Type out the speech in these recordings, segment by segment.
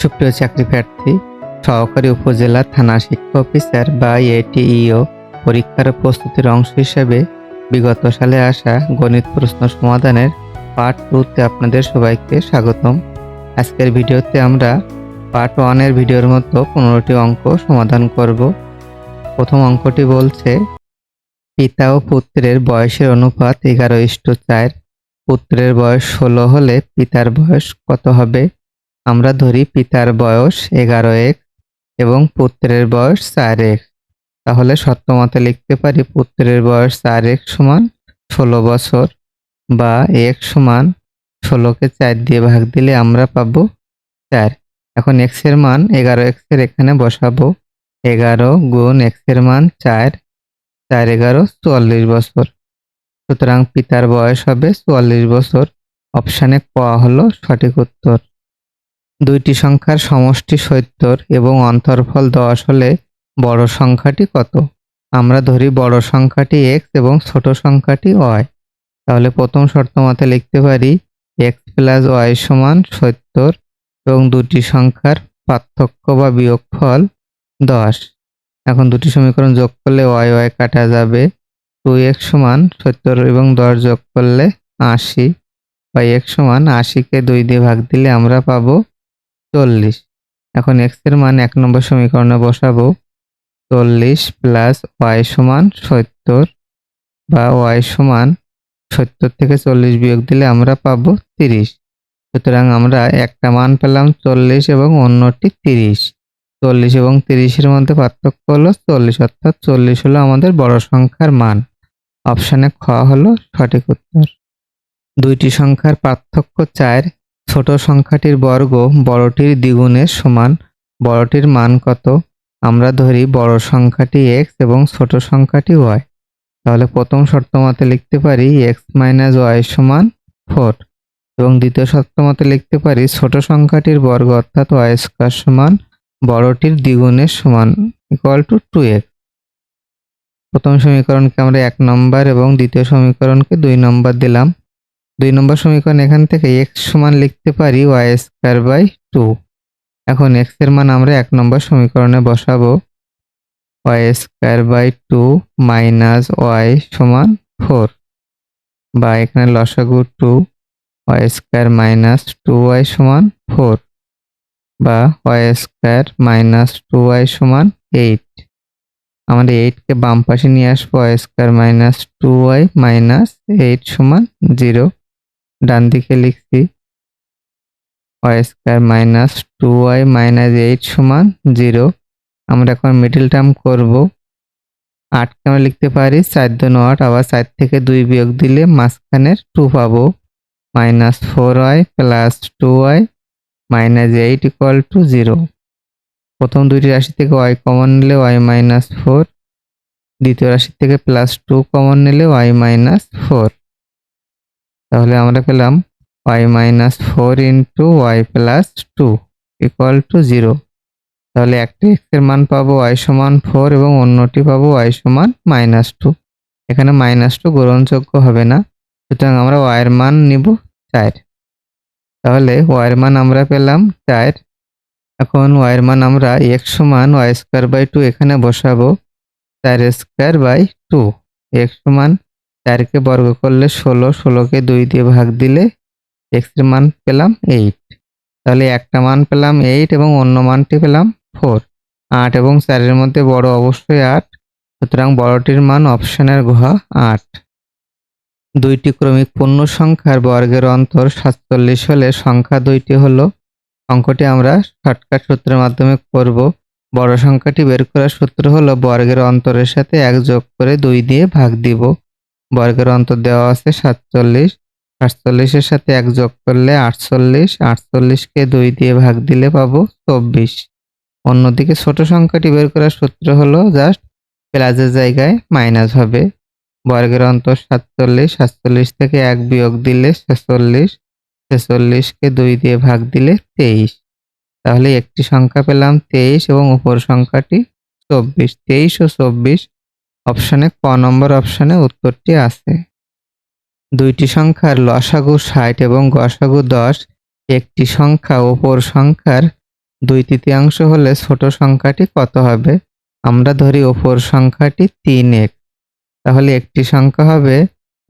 সুপ্রিয় চাকরি প্রার্থী, সহকারী উপজেলা থানা শিক্ষা অফিসার বা এটিইও পরীক্ষার প্রস্তুতির অংশ হিসেবে বিগত সালে আসা গণিত প্রশ্ন সমাধানের পার্ট টুতে আপনাদের সবাইকে স্বাগতম। আজকের ভিডিওতে আমরা পার্ট ওয়ানের ভিডিওর মতো পনেরোটি অঙ্ক সমাধান করব। প্রথম অঙ্কটি বলছে, পিতা ও পুত্রের বয়সের অনুপাত এগারো ইষ্ট চার, পুত্রের বয়স ষোলো হলে পিতার বয়স কত হবে? আমরা ধরি পিতার বয়স এগারো এক এবং পুত্রের বয়স চার এক। তাহলে সত্যমতে লিখতে পারি পুত্রের বয়স চার এক সমান ষোলো বছর বা এক সমান ষোলোকে চার দিয়ে ভাগ দিলে আমরা পাবো চার। এখন এক্সের মান এগারো এক্সের এখানে বসাবো। এগারো গুণ এক্সের মান চার চার এগারো চুয়াল্লিশ বছর। সুতরাং পিতার বয়স হবে চুয়াল্লিশ বছর। অপশানে ক হলো সঠিক উত্তর। দুইটি সংখ্যার সমষ্টি সত্তর এবং অন্তর্ফল দশ হলে বড় সংখ্যাটি কত? আমরা ধরি বড় সংখ্যাটি এক্স এবং ছোট সংখ্যাটি ওয়াই তাহলে প্রথম শর্ত মতে লিখতে পারি এক্স প্লাস ওয়াই সমান সত্তর এবং দুটি সংখ্যার পার্থক্য বা বিয়োগফল দশ। এখন দুটি সমীকরণ যোগ করলে ওয়াই ওয়াই কাটা যাবে। টু এক্স সমান সত্তর এবং দশ যোগ করলে আশি। বা এক্স সমান আশিকে দুই দিয়ে ভাগ দিলে আমরা পাবো চল্লিশ। এখন এক্সের মান এক নম্বর সমীকরণে বসাবো। চল্লিশ প্লাস ওয়াই সমান সত্তর বা ওয়াই সমান সত্তর থেকে চল্লিশ বিয়োগ দিলে আমরা পাবো তিরিশ। সুতরাং আমরা একটা মান পেলাম চল্লিশ এবং অন্যটি তিরিশ। চল্লিশ এবং তিরিশের মধ্যে পার্থক্য হলো চল্লিশ, অর্থাৎ চল্লিশ হলো আমাদের বড় সংখ্যার মান। অপশানে খ হলো সঠিক উত্তর। দুইটি সংখ্যার পার্থক্য চার ছোট সংখ্যাটির বর্গ বড়টির দ্বিগুণের সমান, বড়টির মান কত? আমরা ধরি বড় সংখ্যাটি এক্স এবং ছোট সংখ্যাটি ওয়াই তাহলে প্রথম শর্ত মতে লিখতে পারি এক্স মাইনাস ওয়াই সমান ফোর এবং দ্বিতীয় শর্ত মতে লিখতে পারি ছোট সংখ্যাটির বর্গ অর্থাৎ ওয়াই স্কোয়ার সমান বড়টির দ্বিগুণের সমান ইকুয়াল টু টু এক্স প্রথম সমীকরণকে আমরা এক নম্বর এবং দ্বিতীয় সমীকরণকে দুই নম্বর দিলাম। দুই নম্বর সমীকরণ, এখান থেকে এক্স সমান লিখতে পারি ওয়াই স্কোয়ার বাই টু এখন এক্সের মান আমরা এক নম্বর সমীকরণে বসাবো। Y square by two minus y সমান ফোর বা এখানে লসাগু two y square minus two y সমান ফোর বা y square minus two y সমান এইট আমাদের এইটকে বাম পাশে নিয়ে আসব y square minus two y minus eight সমান জিরো ডান দিকে লিখছি। Y square minus two y minus eight সমান জিরো আমরা এখন মিডিল টার্ম করব। আটকে আমরা লিখতে পারি, চার দু আট, আবার চার থেকে দুই বিয়োগ দিলে মাঝখানের টু পাবো। Minus four y plus two y minus eight equal to zero প্রথম দুইটি রাশি থেকে ওয়াই কমন নিলে ওয়াই মাইনাস ফোর দ্বিতীয় রাশি থেকে প্লাস টু কমন নিলে ওয়াই মাইনাস ফোর তাহলে আমরা পেলাম y minus four into y plus two equal to zero তাহলে একটা এক্সের মান পাবো ওয়াই সমান ফোর এবং অন্যটি পাবো ওয়াই সমান মাইনাস টু এখানে মাইনাস টু গ্রহণযোগ্য হবে না, সুতরাং আমরা ওয়াইয়ের মান নিব চার। তাহলে ওয়াইয়ের মান আমরা পেলাম চার। এখন ওয়াইয়ের মান আমরা এক্স সমান ওয়াই স্কোয়ার বাই টু এখানে বসাবো, চার স্কোয়ার বাই টু এক্স সমান চারকে বর্গ করলে ষোলো, ষোলোকে দুই দিয়ে ভাগ দিলে এক্সের মান পেলাম এইট তাহলে একটা মান পেলাম এইট এবং অন্য মানটি পেলাম ফোর আট এবং চারের মধ্যে বড় অবশ্যই আট, সুতরাং বড়টির মান অপশনের ঘ আট। দুইটি ক্রমিক পূর্ণ সংখ্যার বর্গের অন্তর সাতচল্লিশ হলে সংখ্যা দুইটি হলো। অঙ্কটি আমরা শর্টকাট সূত্রের মাধ্যমে করব। বড় সংখ্যাটি বের করার সূত্র হলো বর্গের অন্তরের সাথে এক যোগ করে দুই দিয়ে ভাগ দিব। বর্গের অন্তর দেওয়া আছে সাতচল্লিশ। সাতচল্লিশের সাথে এক যোগ করলে আটচল্লিশ। আটচল্লিশকে দুই দিয়ে ভাগ দিলে পাবো চব্বিশ। অন্যদিকে ছোট সংখ্যাটি বের করার সূত্র হলো জাস্ট প্লাসের জায়গায় মাইনাস হবে। বর্গের অন্তর সাতচল্লিশ সাতচল্লিশ থেকে এক বিয়োগ দিলে ছেচল্লিশ। ছেচল্লিশকে দুই দিয়ে ভাগ দিলে তেইশ। তাহলে একটি সংখ্যা পেলাম তেইশ এবং উপর সংখ্যাটি চব্বিশ। তেইশ ও চব্বিশ অপশনে ক নম্বর অপশানে উত্তরটি আছে। দুইটি সংখ্যার লসাগু ষাট এবং গসাগু দশ। একটি সংখ্যা অপর সংখ্যার দুই তৃতীয়াংশ হলে ছোট সংখ্যাটি কত হবে? আমরা ধরি ওপর সংখ্যাটি তিন এক। তাহলে একটি সংখ্যা হবে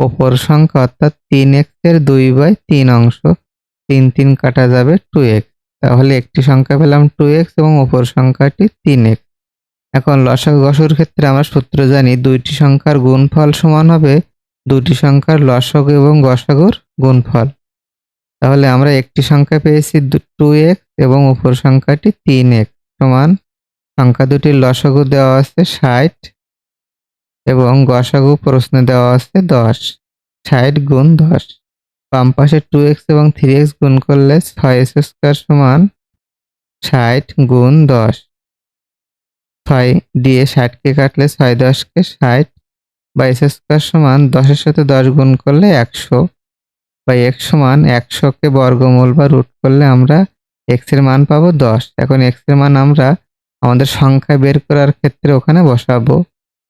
ওপর সংখ্যা অর্থাৎ তিন এক্সের দুই বাই তিন অংশ। তিন তিন কাটা যাবে টু এক্স তাহলে একটি সংখ্যা পেলাম টু এক্স এবং ওপর সংখ্যাটি তিন এক্স এখন লসাগু গসুর ক্ষেত্রে আমরা সূত্র জানি দুইটি সংখ্যার গুণফল সমান হবে দুটি সংখ্যার লসাগু এবং গসাগুর গুণফল। তাহলে আমরা একটি সংখ্যা পেয়েছি টু এক্স এবং উপর সংখ্যাটি তিন এক্স সমান, সংখ্যা দুটির লসাগু দেওয়া আছে ষাট এবং গসাগু প্রশ্নে দেওয়া আছে দশ। ষাট গুণ দশ, বাম পাশে টু এক্স এবং থ্রি এক্স গুণ করলে ছয় এক্স স্কোয়ার সমান ষাট গুণ দশ। ছয় দিয়ে ষাটকে কাটলে ছয় দশকে ষাট বা এস স্কোয়ার সমান দশের সাথে দশ গুণ করলে একশো বা এক্স সমান একশোকে বর্গমূল বা রুট করলে আমরা এক্সের মান পাবো দশ। এখন এক্সের মান আমরা আমাদের সংখ্যা বের করার ক্ষেত্রে ওখানে বসাবো।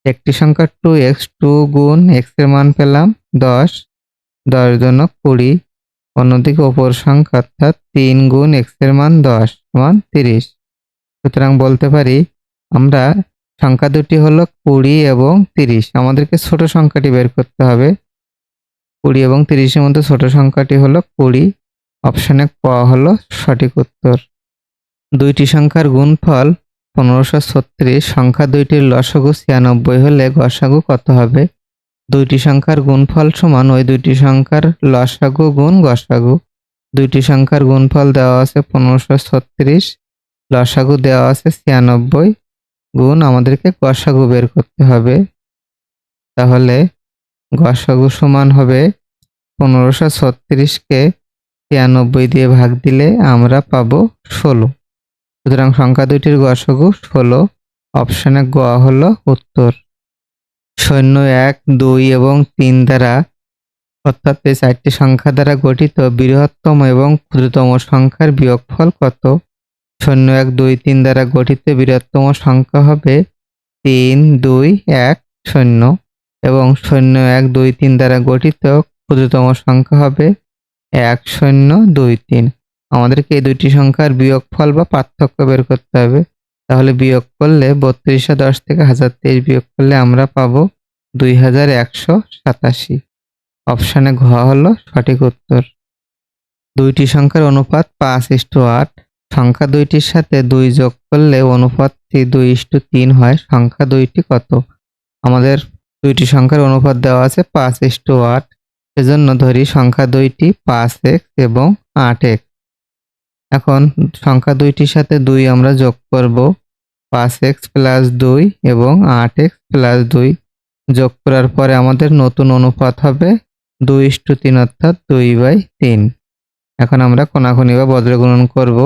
একটি সংখ্যা টু এক্স, টু গুণ এক্সের মান পেলাম দশ দশ জন্য কুড়ি, অন্যদিকে ওপর সংখ্যা অর্থাৎ তিন গুণ এক্সের মান দশ সমান তিরিশ। সুতরাং বলতে পারি আমরা সংখ্যা দুটি হলো কুড়ি এবং তিরিশ। আমাদেরকে ছোট সংখ্যাটি বের করতে হবে। কুড়ি এবং তিরিশের মধ্যে ছোট সংখ্যাটি হলো কুড়ি। অপশানে ক হলো সঠিক উত্তর। দুইটি সংখ্যার গুণফল পনেরোশো ছত্রিশ। সংখ্যা দুইটির লসাগু ছিয়ানব্বই হলে গসাগু কত হবে? দুইটি সংখ্যার গুণফল সমান ওই দুইটি সংখ্যার লসাগু গুণ গসাগু। দুইটি সংখ্যার গুণফল দেওয়া আছে পনেরোশো ছত্রিশ। লসাগু দেওয়া আছে ছিয়ানব্বই। গুণ আমাদেরকে গসাগু বের করতে হবে। তাহলে গসাগু সমান হবে পনেরোশো ছত্রিশকে ছিয়ানব্বই দিয়ে ভাগ দিলে আমরা পাবো ষোলো। সুতরাং সংখ্যা দুইটির গসাগু ষোলো, অপশানে গ হলো উত্তর। শূন্য এক, দুই এবং তিন দ্বারা, অর্থাৎ চারটি সংখ্যা দ্বারা গঠিত বৃহত্তম এবং ক্ষুদ্রতম সংখ্যার বিয়োগফল কত? শূন্য এক দুই তিন দ্বারা গঠিত বৃহত্তম সংখ্যা হবে তিন দুই এক শূন্য এবং শূন্য এক দুই তিন দ্বারা গঠিত ক্ষুদ্রতম সংখ্যা হবে এক শূন্য দুই তিন। আমাদেরকে এই দুইটি সংখ্যার বিয়োগফল বা পার্থক্য বের করতে হবে। তাহলে বিয়োগ করলে বত্রিশশো দশ থেকে হাজার তেইশ বিয়োগ করলে আমরা পাবো দুই হাজার একশো সাতাশি। অপশানে ঘ হলো সঠিক উত্তর। দুইটি সংখ্যার অনুপাত পাঁচ ইস্টু আট। সংখ্যা দুইটির সাথে দুই যোগ করলে অনুপাতটি দুই ইস্টু তিন হয়। সংখ্যা দুইটি কত? আমাদের দুইটি সংখ্যার অনুপাত দেওয়া আছে পাঁচ ইস্টু আট। সেজন্য ধরি সংখ্যা দুইটি পাঁচ এক্স এবং আট এক্স। এখন সংখ্যা দুইটির সাথে দুই আমরা যোগ করব। পাঁচ এক্স প্লাস দুই এবং আট এক্স প্লাস দুই। যোগ করার পরে আমাদের নতুন অনুপাত হবে দুই ইস্টু তিন অর্থাৎ দুই বাই তিন। এখন আমরা কোনাকুনি বা বজ্র গুণন করব।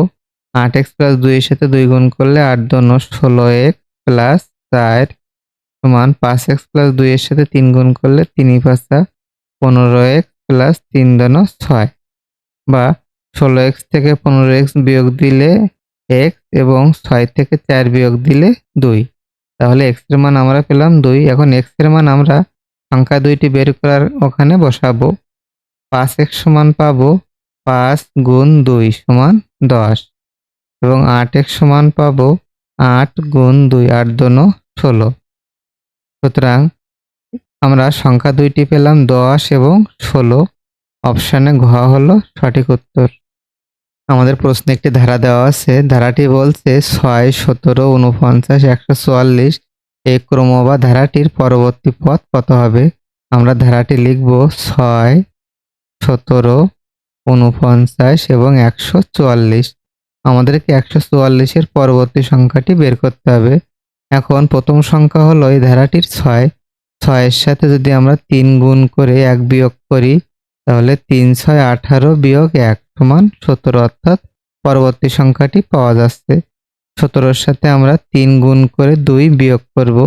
আট এক্স প্লাস দুইয়ের সাথে দুই গুণ করলে আট দন ষোলো এক্স প্লাস চার সমান পাঁচ এক্স প্লাস দুইয়ের সাথে তিন গুণ করলে তিনই পাঁচা পনেরো এক্স প্লাস তিন দন ছয়। বা ষোলো এক্স থেকে পনেরো এক্স বিয়োগ দিলে এক্স এবং ছয় থেকে চার বিয়োগ দিলে দুই। তাহলে এক্সের মান আমরা পেলাম দুই। এখন এক্সের মান আমরা সংখ্যা দুইটি বের করার ওখানে বসাবো। পাঁচ এক্স সমান পাবো পাঁচ গুণ দুই সমান দশ। এবং আট এক সমান পাবো আট গুণ দুই, আট দোন ষোলো। সুতরাং আমরা সংখ্যা দুইটি পেলাম, দশ এবং ষোলো। অপশানে ঘ হলো সঠিক উত্তর। আমাদের প্রশ্নে একটি ধারা দেওয়া আছে, ধারাটি বলছে ছয়, সতেরো উনপঞ্চাশ একশো চুয়াল্লিশ এই ক্রম বা ধারাটির পরবর্তী পথ কত হবে? আমরা ধারাটি লিখব ছয়, সতেরো উনপঞ্চাশ এবং একশো চুয়াল্লিশ। আমাদেরকে একশো চুয়াল্লিশের পরবর্তী সংখ্যাটি বের করতে হবে। এখন প্রথম সংখ্যা হলো এই ধারাটির ছয়। ছয়ের সাথে যদি আমরা তিন গুণ করে এক বিয়োগ করি, তাহলে তিন, ছয়, আঠারো বিয়োগ এক সমান সতেরো অর্থাৎ পরবর্তী সংখ্যাটি পাওয়া যাচ্ছে। সতেরোর সাথে আমরা তিন গুণ করে দুই বিয়োগ করব।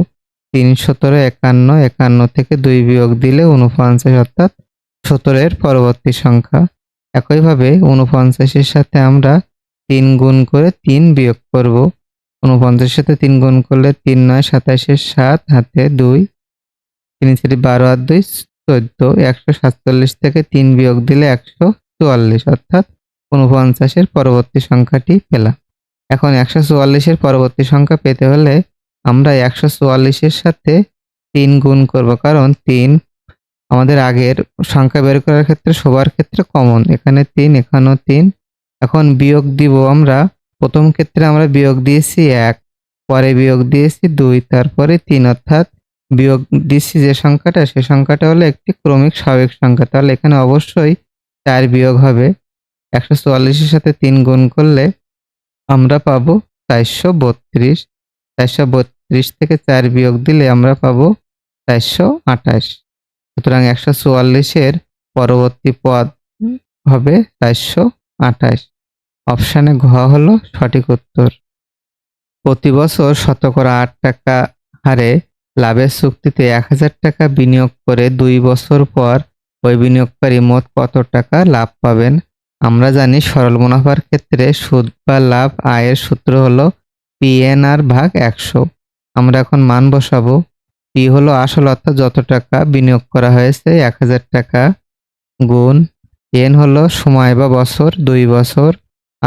তিন, সতেরো, একান্ন একান্ন থেকে দুই বিয়োগ দিলে উনপঞ্চাশ অর্থাৎ সতেরোর পরবর্তী সংখ্যা। একইভাবে উনপঞ্চাশের সাথে আমরা তিন গুণ করে তিন বিয়োগ করব। উনপঞ্চাশের সাথে তিন গুণ করলে তিন নয়, সাতাশের সাত, হাতে দুই, তিন চারি, বারো আর দুই, চোদ্দ। একশো সাতচল্লিশ থেকে তিন বিয়োগ দিলে একশো চুয়াল্লিশ, অর্থাৎ উনপঞ্চাশের পরবর্তী সংখ্যাটি পেলাম। এখন একশো চুয়াল্লিশের পরবর্তী সংখ্যা পেতে হলে আমরা একশো চুয়াল্লিশের সাথে তিন গুণ করব, কারণ তিন আমাদের আগের সংখ্যা বের করার ক্ষেত্রে সবার ক্ষেত্রে কমন এখানে তিন, এখানেও তিন এখন বিয়োগ দিব আমরা। প্রথম ক্ষেত্রে আমরা বিয়োগ দিয়েছি এক, পরে বিয়োগ দিয়েছি দুই, তারপরে তিন, অর্থাৎ বিয়োগ দিচ্ছি যে সংখ্যাটা, সে সংখ্যাটা হলো একটি ক্রমিক স্বাভাবিক সংখ্যা। তাহলে এখানে অবশ্যই চার বিয়োগ হবে। একশো চুয়াল্লিশের সাথে তিন গুণ করলে আমরা পাবো চারশো বত্রিশ। চারশো বত্রিশ থেকে চার বিয়োগ দিলে আমরা পাবো চারশো আঠাশ। সুতরাং একশো চুয়াল্লিশের পরবর্তী পদ হবে চারশো আঠাশ। অপশানে ঘ হলো সঠিক উত্তর। প্রতি বছর শতকরা আট টাকা হারে লাভের চুক্তিতে এক হাজার টাকা বিনিয়োগ করে দুই বছর পর ওই বিনিয়োগকারী মোট কত টাকা লাভ পাবেন? আমরা জানি সরল মুনাফার ক্ষেত্রে সুদ বা লাভ আয়ের সূত্র হলো পিএনআর ভাগ একশো। আমরা এখন মান বসাবো। পি হলো আসল অর্থাৎ যত টাকা বিনিয়োগ করা হয়েছে এক হাজার টাকা গুণ এন হলো সময় বা বছর দুই বছর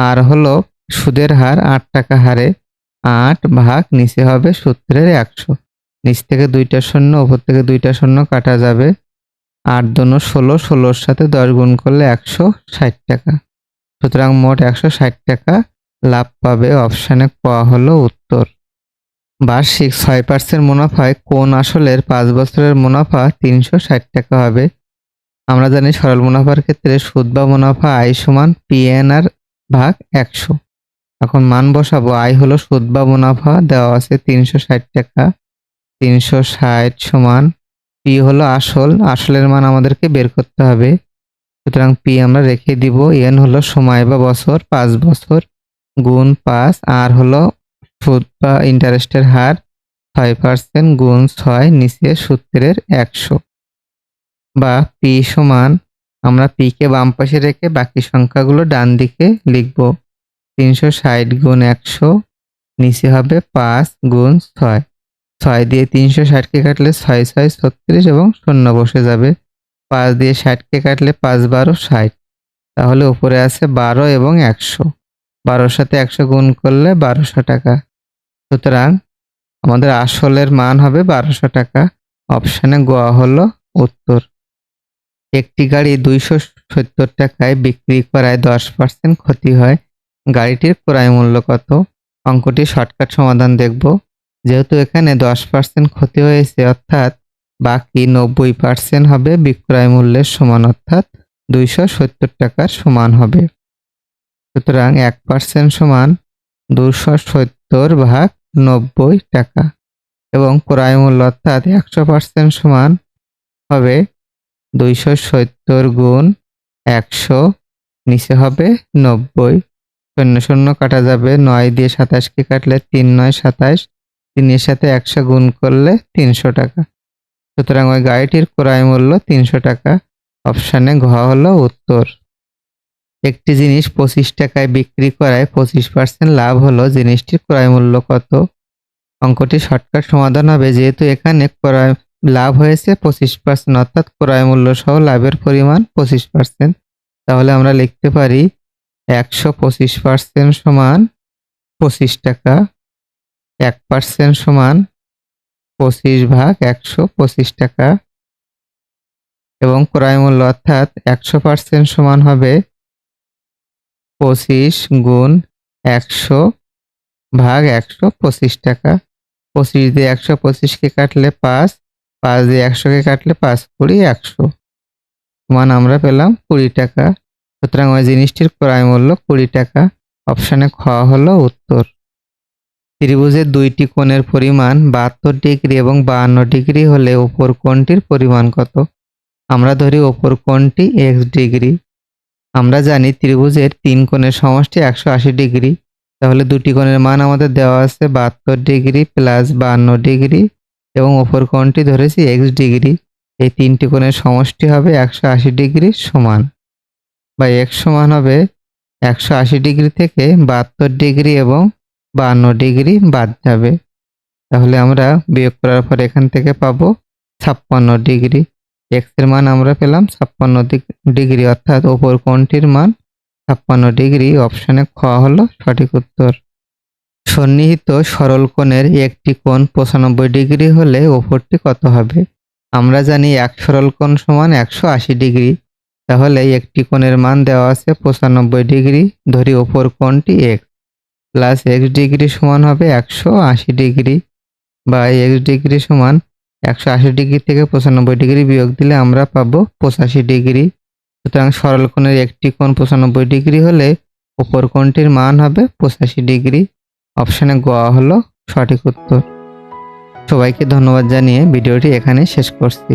আর হলো সুদের হার আট টাকা হারে আট ভাগ নিচে হবে সূত্রের একশো। নিচ থেকে দুইটা শূন্য, উপর থেকে দুইটা শূন্য কাটা যাবে আট দোনো ষোলো, ষোলোর সাথে দশ গুণ করলে একশো ষাট টাকা। সুতরাং মোট একশো ষাট টাকা লাভ পাবে অপশানে ক হলো উত্তর। বার্ষিক ছয় পার্সেন্ট মুনাফায় কোন আসলের পাঁচ বছরের মুনাফা তিনশো ষাট টাকা হবে? আমরা জানি সরল মুনাফার ক্ষেত্রে সুদ বা মুনাফা আয় সমান পিএনআর ভাগ একশো। এখন মান বসাবো আয় হলো সুদ বা মুনাফা, দেওয়া আছে তিনশো ষাট টাকা। তিনশো ষাট সমান পি হলো আসল, আসলের মান আমাদেরকে বের করতে হবে। সুতরাং পি আমরা রেখে দিব এন হলো সময় বা বছর, পাঁচ বছর গুণ পাঁচ আর হলো সুদ বা ইন্টারেস্টের হার, ছয় পার্সেন্ট গুণ ছয়, নিচে সূত্রের একশো। বা পি সমান আমরা পি কে বাম পাশে রেখে বাকি সংখ্যাগুলো ডান দিকে লিখব। তিনশো ষাট গুণ একশো, নিচে হবে পাঁচ গুণ ছয়। ছয় দিয়ে তিনশো ষাটকে কাটলে ছয় ছয়, ছত্রিশ এবং শূন্য বসে যাবে। পাঁচ দিয়ে ষাটকে কাটলে পাঁচ, বারো, ষাট। তাহলে উপরে আছে বারো এবং একশো। বারোর সাথে একশো গুণ করলে বারোশো টাকা। সুতরাং আমাদের আসলের মান হবে বারোশো টাকা। অপশানে গোয়া হলো উত্তর। একটি গাড়ি দুইশো সত্তর টাকায় বিক্রি করায় দশ পার্সেন্ট ক্ষতি হয়। গাড়িটির ক্রয় মূল্য কত? অঙ্কটি শর্টকাট সমাধান দেখব। যেহেতু এখানে দশ পার্সেন্ট ক্ষতি হয়েছে, অর্থাৎ বাকি নব্বই পার্সেন্ট হবে বিক্রয় মূল্যের সমান, অর্থাৎ দুইশো সত্তর টাকার সমান হবে। সুতরাং এক পার্সেন্ট সমান দুশো সত্তর ভাগ নব্বই টাকা। এবং ক্রয় মূল্য, অর্থাৎ একশো পার্সেন্ট সমান হবে দুইশো সত্তর গুণ একশো, নিচে হবে নব্বই। শূন্য শূন্য কাটা যাবে, নয় দিয়ে সাতাশকে কাটলে তিন, নয় সাতাশ। তিনের সাথে একশো গুণ করলে তিনশো টাকা। সুতরাং ওই গাড়িটির ক্রয় মূল্য তিনশো টাকা। অপশানে ঘ হলো উত্তর। একটি জিনিস পঁচিশ টাকায় বিক্রি করায় পঁচিশ পার্সেন্ট লাভ হলো, জিনিসটির ক্রয় মূল্য কত? অঙ্কটি শর্টকাট সমাধান হবে, যেহেতু এখানে ক্রয় লাভ হয়েছে পঁচিশ পার্সেন্ট অর্থাৎ ক্রয় মূল্য সহ লাভের পরিমাণ পঁচিশ পার্সেন্ট তাহলে আমরা লিখতে পারি একশো পঁচিশ পার্সেন্ট সমান পঁচিশ টাকা, এক পার্সেন্ট সমান পঁচিশ ভাগ একশো পঁচিশ টাকা এবং ক্রয় মূল্য, অর্থাৎ একশো পার্সেন্ট সমান হবে পঁচিশ গুণ একশো ভাগ একশো পঁচিশ টাকা। পঁচিশ দিয়ে একশো পঁচিশকে কাটলে পাঁচ পাঁচ দিয়ে একশোকে কাটলে পাঁচ কুড়ি একশো। মান আমরা পেলাম কুড়ি টাকা। সুতরাং ওই জিনিসটির ক্রয় মূল্য কুড়ি টাকা। অপশানে খ হলো উত্তর। ত্রিভুজের দুইটি কোণের পরিমাণ বাহাত্তর ডিগ্রি এবং বাহান্ন ডিগ্রি হলে ওপর কোণটির পরিমাণ কত? আমরা ধরি ওপর কোণটি এক্স ডিগ্রি। আমরা জানি ত্রিভুজের তিন কোণের সমষ্টি একশো আশি ডিগ্রি। তাহলে দুটি কোণের মান আমাদের দেওয়া আছে বাহাত্তর ডিগ্রি প্লাস বাহান্ন ডিগ্রি এবং ওপর কোণটি ধরেছি এক্স ডিগ্রি। এই তিনটি কোণের সমষ্টি হবে একশো আশি ডিগ্রি সমান। বা এক্স সমান হবে একশো আশি ডিগ্রি থেকে বাহাত্তর ডিগ্রি এবং বাহান্ন ডিগ্রি বাদ যাবে। তাহলে আমরা বিয়োগ করার পর এখান থেকে পাবো ছাপ্পান্ন ডিগ্রি। এক্সের মান আমরা পেলাম ছাপ্পান্ন ডিগ্রি, অর্থাৎ ওপর কোণটির মান ছাপ্পান্ন ডিগ্রি। অপশানে খ হলো সঠিক উত্তর। সন্নিহিত সরল কোণের একটি কোণ পঁচানব্বই ডিগ্রি হলে অপরটি কত হবে? আমরা জানি এক সরল কোণ সমান একশো আশি ডিগ্রি। তাহলে একটি কোণের মান দেওয়া আছে পঁচানব্বই ডিগ্রি ধরি ওপর কোণটি এক্স প্লাস এক্স ডিগ্রি সমান হবে একশো আশি ডিগ্রি। বা এক্স ডিগ্রি সমান একশো আশি ডিগ্রি থেকে পঁচানব্বই ডিগ্রি বিয়োগ দিলে আমরা পাবো পঁচাশি ডিগ্রি। সুতরাং সরল কোণের একটি কোণ পঁচানব্বই ডিগ্রি হলে ওপর কোণটির মান হবে পঁচাশি ডিগ্রি। অপশানে গোয়া হলো সঠিক উত্তর। সবাইকে ধন্যবাদ জানিয়ে ভিডিওটি এখানে শেষ করছি।